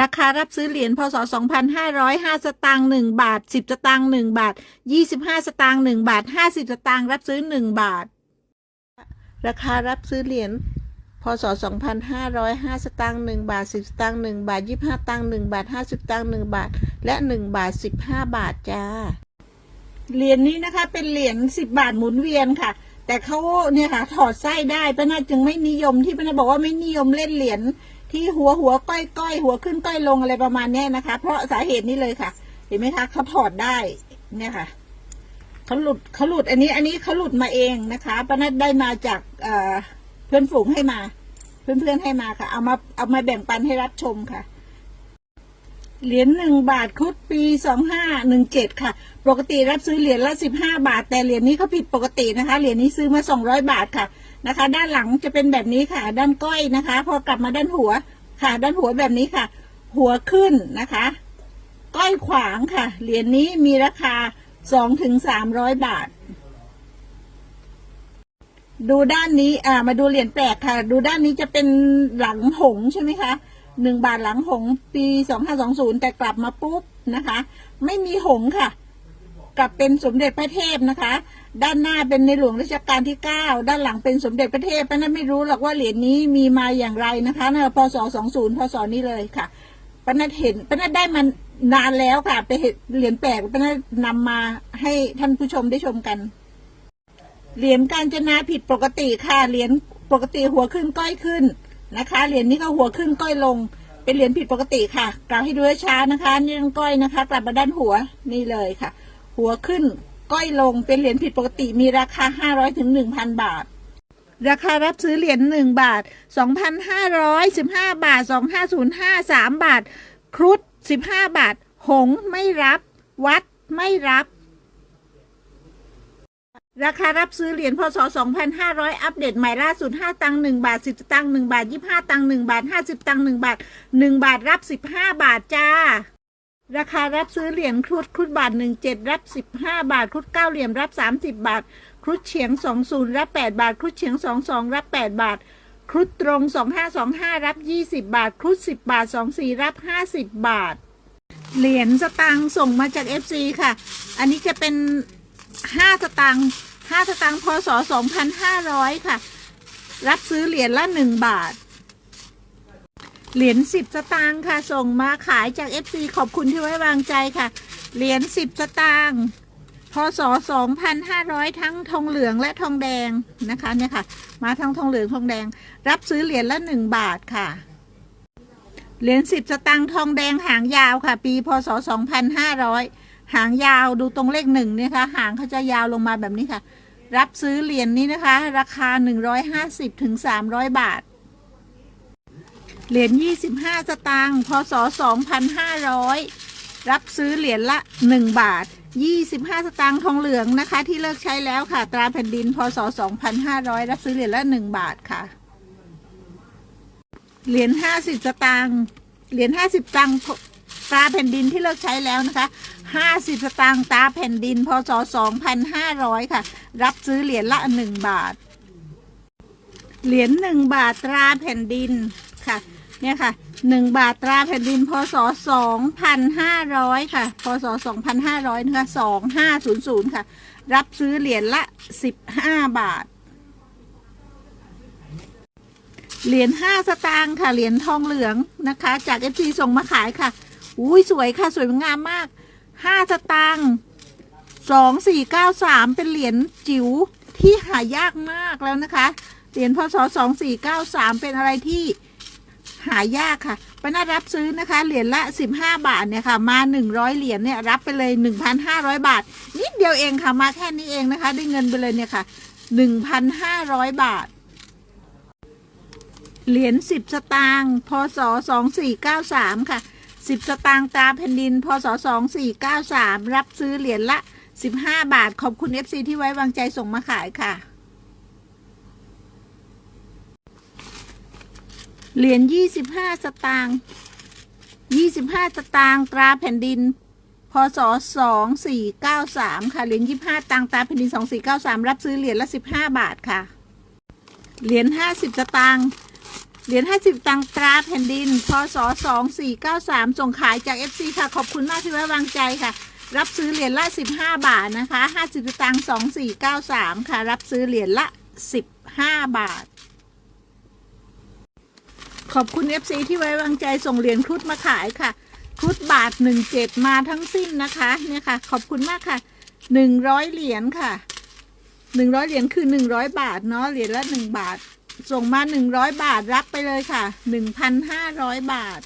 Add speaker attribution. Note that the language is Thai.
Speaker 1: ราคารับซื้อเหรียญพศ 2505 สตางค์1บาท 10 สตางค์1บาท 25 สตางค์1บาท 50 สตางค์รับซื้อ 1 บาท ราคารับซื้อเหรียญพศ 2505 สตางค์1บาท 10 สตางค์1บาท 25 ตังค์1บาท 50สตางค์1บาท และ 1 บาท 15 บาทจ้า เหรียญนี้นะคะเป็นเหรียญ10 บาทหมุนเวียนค่ะ แต่เขาเนี่ยค่ะถอดไส้ได้ป้านาจึงไม่นิยมที่ป้านาบอกว่าไม่นิยมเล่นเหรียญ ที่หัวหัวก้อยก้อยหัวขึ้นก้อยลงอะไรประมาณนี้นะคะ เพราะสาเหตุนี้เลยค่ะ เห็นไหมคะเขาถอดได้เนี่ยค่ะเขาหลุดเขาหลุดอันนี้ อันนี้เขาหลุดมาเองนะคะป้านาได้มาจากเอเพื่อนฝูงให้มา เพื่อนๆให้มาค่ะ เอามาเอามาแบ่งปันให้รับชมค่ะเหรียญหนึ่งบาทครุดปีสองห้าหนึ่งเจ็ดค่ะ ปกติรับซื้อเหรียญละสิบห้าบาท แต่เหรียญนี้เขาผิดปกตินะคะ เหรียญนี้ซื้อมาสองร้อยบาทค่ะ นะคะ ด้านหลังจะเป็นแบบนี้ค่ะ ด้านก้อยนะคะ พอกลับมาด้านหัวค่ะ ด้านหัวแบบนี้ค่ะ หัวขึ้นนะคะ ก้อยขวางค่ะ เหรียญนี้มีราคาสองถึงสามร้อยบาท ดูด้านนี้อ่ามาดูเหรียญแปลกค่ะ ดูด้านนี้จะเป็นหลังหงใช่ไหมคะหนึ่งบาทหลังหงปีสองห้าสองศูนย์แต่กลับมาปุ๊บนะคะ ไม่มีหงค่ะ กลับเป็นสมเด็จพระเทพนะคะ ด้านหน้าเป็นในหลวงรัชกาลที่เก้าด้านหลังเป็นสมเด็จพระเทพป้านั้นไม่รู้หรอกว่าเหรียญนี้มีมาอย่างไรนะคะในพศสองศูนย์พศนี้เลยค่ะปนัทเห็นปนัทได้มานานแล้วค่ะ ไปเห็นเหรียญแปลกปนัทนำมาให้ท่านผู้ชมได้ชมกัน เหรียญการจนาผิดปกติค่ะ เหรียญปกติหัวขึ้นก้อยขึ้นนะคะ เหรียญนี้ก็หัวขึ้นก้อยลง เป็นเหรียญผิดปกติค่ะกล่าวให้ดูช้านะคะนี่ต้องก้อยนะคะ กลับมาด้านหัวนี่เลยค่ะ หัวขึ้น ก้อยลงเป็นเหรียญผิดปกติมีราคาห้าร้อยถึงหนึ่งพันบาท ราคารับซื้อเหรียญหนึ่งบาทสองพันห้าร้อยสิบห้าบาทสองห้าศูนย์ห้าสามบาท ครุฑสิบห้าบาท หงไม่รับ วัดไม่รับ ราคารับซื้อเหรียญพศ 2500 อัปเดตใหม่ล่าสุด 5 ตังค์1บาท 10 ตังค์1บาท 25 ตังค์1บาท 50 ตังค์1บาท 1 บาทรับ 15 บาทจ้า ราคารับซื้อเหรียญครุฑครุฑบาท17รับ15บห้าบาท ครุฑ9เหรียญรับ30บบาท ครุฑเฉียง20รับ8บาท ครุฑเฉียง22รับ8บาท ครุฑตรง2525รับ20บบาท ครุฑ10บบาท24รับ50บบาท เหรียญสตางค์ส่งมาจาก FC ค่ะ อันนี้จะเป็นห้าสตางค์ห้าสตางค์พศสองพันห้าร้อยค่ะ รับซื้อเหรียญละหนึ่งบาท เหรียญสิบสตางค์ค่ะ ส่งมาขายจาก FC ขอบคุณที่ไว้วางใจค่ะ เหรียญสิบสตางค์พศสองพันห้าร้อยทั้งทองเหลืองและทองแดงนะคะเนี่ยค่ะ มาทั้งทองเหลืองทองแดง รับซื้อเหรียญละหนึ่งบาทค่ะ เหรียญสิบสตางค์ทองแดงหางยาวค่ะ ปี พศสองพันห้าร้อยหางยาวดูตรงเลขหนึ่งเนี่ยค่ะหางเขาจะยาวลงมาแบบนี้ค่ะ รับซื้อเหรียญนี้นะคะ ราคาหนึ่งร้อยห้าสิบถึงสามร้อยบาท เหรียญยี่สิบห้าสตางค์พศสองพันห้าร้อยรับซื้อเหรียญละหนึ่งบาทยี่สิบห้าสตางค์ทองเหลืองนะคะ ที่เลิกใช้แล้วค่ะ ตราแผ่นดิน พศสองพันห้าร้อยรับซื้อเหรียญละหนึ่งบาทค่ะ เหรียญห้าสิบสตางค์เหรียญห้าสิบตังค์ตราแผ่นดินที่เลิกใช้แล้วนะคะห้าสิบสตางค์ตราแผ่นดิน พศสองพันห้าร้อยค่ะ รับซื้อเหรียญละหนึ่งบาท เหรียญหนึ่งบาทตราแผ่นดิน เนี่ยค่ะหนึ่งบาทตราแผ่นดินพศสองพันห้าร้อยค่ะ พศสองพันห้าร้อยนะคะสองห้าศูนย์ศูนย์ค่ะ รับซื้อเหรียญละสิบห้าบาท เหรียญห้าสตางค์ค่ะ เหรียญทองเหลืองนะคะ จากเอฟซีส่งมาขายค่ะ อุ้ยสวยค่ะ สวยงามมากห้าสตางค์สองสี่เก้าสามเป็นเหรียญจิ๋วที่หายากมากแล้วนะคะ เหรียญพศสองสี่เก้าสามเป็นอะไรที่ หายากค่ะป้านารับซื้อนะคะ เหรียญละสิบห้าบาทเนี่ยค่ะ มาหนึ่งร้อยเหรียญเนี่ยรับไปเลยหนึ่งพันห้าร้อยบาท นิดเดียวเองค่ะ มาแค่นี้เองนะคะ ได้เงินไปเลยเนี่ยค่ะหนึ่งพันห้าร้อยบาท เหรียญสิบสตางค์พศสองสี่เก้าสามค่ะสิบสตางค์ตาแผ่นดิน พศสองสี่เก้าสามรับซื้อเหรียญละสิบห้าบาท ขอบคุณเอฟซีที่ไว้วางใจส่งมาขายค่ะ เหรียญยี่สิบห้าสตางค์ยี่สิบห้าสตางค์ตราแผ่นดิน พศสองสี่เก้าสามค่ะ เหรียญยี่ห้าตังค์ตราแผ่นดินสองสี่เก้าสามรับซื้อเหรียญละสิบห้าบาทค่ะ เหรียญห้าสิบสตางค์ เหรียญห้าสิบตังค์ตราแผ่นดิน พศสองสี่เก้าสามส่งขายจาก FC ค่ะ ขอบคุณมากที่ไว้วางใจค่ะ รับซื้อเหรียญละสิบห้าบาทนะคะห้าสิบตังค์สองสี่เก้าสามค่ะ รับซื้อเหรียญละสิบห้าบาท ขอบคุณ FC ที่ไว้วางใจส่งเหรียญครุฑมาขายค่ะ ครุฑบาทหนึ่งเจ็ดมาทั้งสิ้นนะคะเนี่ยค่ะ ขอบคุณมากค่ะหนึ่งร้อยเหรียญค่ะหนึ่งร้อยเหรียญคือหนึ่งร้อยบาทเนาะเหรียญละหนึ่งบาท ส่งมาหนึ่งร้อยบาทรับไปเลยค่ะหนึ่งพันห้าร้อยบาท